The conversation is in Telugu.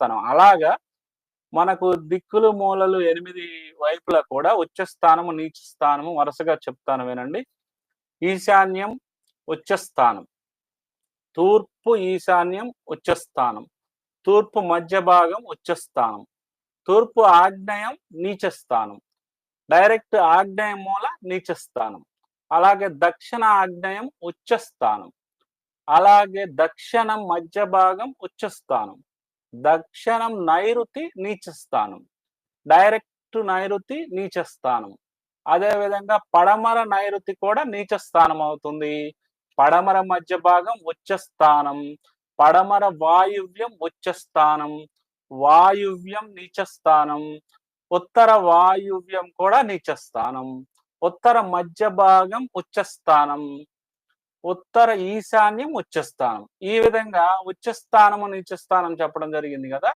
స్థానం. అలాగా మనకు దిక్కులు మూలలు ఎనిమిది వైపులా కూడా ఉచ్చస్థానము నీచ స్థానము వరుసగా చెప్తాను వినండి ఈశాన్యం ఉచ్చస్థానం తూర్పు ఈశాన్యం ఉచ్చస్థానం తూర్పు మధ్య భాగం ఉచ్చస్థానం తూర్పు ఆగ్నేయం నీచ స్థానం. డైరెక్ట్ ఆగ్నేయ మూల నీచ స్థానం. అలాగే దక్షిణ ఆగ్నేయం ఉచ్చస్థానం అలాగే దక్షిణం మధ్య భాగం ఉచ్చస్థానం దక్షిణం నైరుతి నీచస్థానం. డైరెక్ట్ నైరుతి నీచస్థానం. అదేవిధంగా అదే విధంగా పడమర నైరుతి కూడా నీచస్థానం అవుతుంది. పడమర మధ్య భాగం ఉచ్చస్థానం. పడమర వాయువ్యం ఉచ్చస్థానం. వాయువ్యం నీచస్థానం. ఉత్తర వాయువ్యం కూడా నీచస్థానం. ఉత్తర మధ్య భాగం ఉచ్చస్థానం. ఉత్తర ఈశాన్యం ఉచ్చస్థానం. ఈ విధంగా ఉచ్చస్థానము నిత్యస్థానం చెప్పడం జరిగింది కదా?